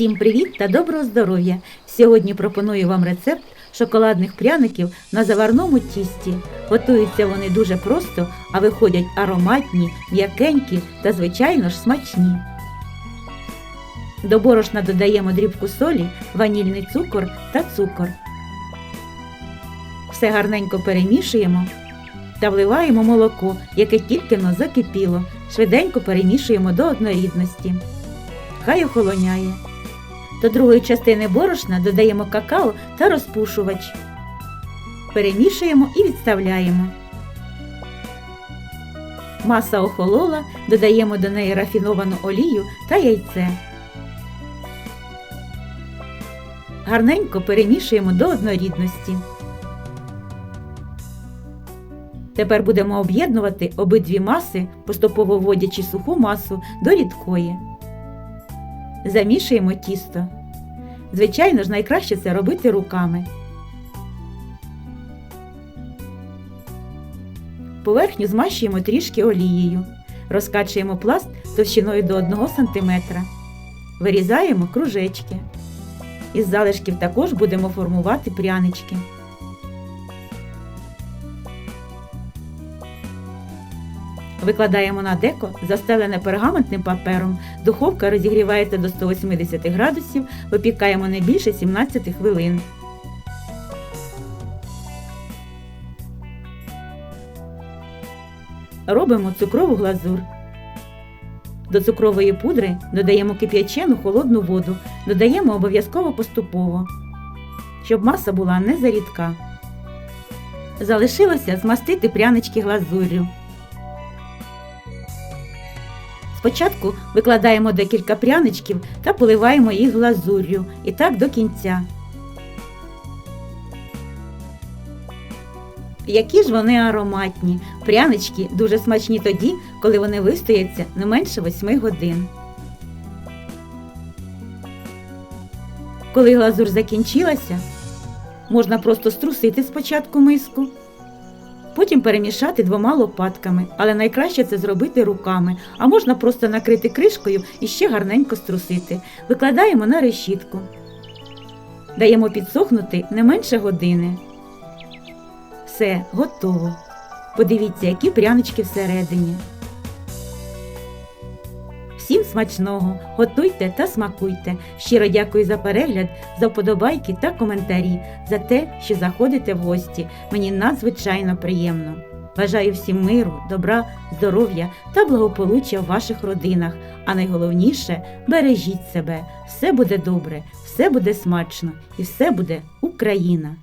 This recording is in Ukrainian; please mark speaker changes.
Speaker 1: Всім привіт та доброго здоров'я! Сьогодні пропоную вам рецепт шоколадних пряників на заварному тісті. Готуються вони дуже просто, а виходять ароматні, м'якенькі та, звичайно ж, смачні. До борошна додаємо дрібку солі, ванільний цукор та цукор. Все гарненько перемішуємо та вливаємо молоко, яке тільки но закипіло. Швиденько перемішуємо до однорідності. Хай охолоняє. До другої частини борошна додаємо какао та розпушувач. Перемішуємо і відставляємо. Маса охолола, додаємо до неї рафіновану олію та яйце. Гарненько перемішуємо до однорідності. Тепер будемо об'єднувати обидві маси, поступово вводячи суху масу до рідкої. Замішуємо тісто. Звичайно ж, найкраще це робити руками. Поверхню змащуємо трішки олією. Розкачуємо пласт товщиною до 1 см. Вирізаємо кружечки. Із залишків також будемо формувати прянички. Викладаємо на деко, застелене пергаментним папером. Духовка розігрівається до 180 градусів, випікаємо не більше 17 хвилин. Робимо цукрову глазур. До цукрової пудри додаємо кип'ячену холодну воду, додаємо обов'язково поступово, щоб маса була не зарідка. Залишилося змастити прянички глазур'ю. Спочатку викладаємо декілька пряничків та поливаємо їх глазур'ю і так до кінця. Які ж вони ароматні! Прянички дуже смачні тоді, коли вони вистояться не менше 8 годин. Коли глазур закінчилася, можна просто струсити спочатку миску. Потім перемішати двома лопатками, але найкраще це зробити руками, а можна просто накрити кришкою і ще гарненько струсити. Викладаємо на решітку. Даємо підсохнути не менше години. Все, готово. Подивіться, які прянички всередині. Смачного! Готуйте та смакуйте. Щиро дякую за перегляд, за вподобайки та коментарі, за те, що заходите в гості. Мені надзвичайно приємно. Бажаю всім миру, добра, здоров'я та благополуччя в ваших родинах. А найголовніше бережіть себе. Все буде добре, все буде смачно і все буде Україна!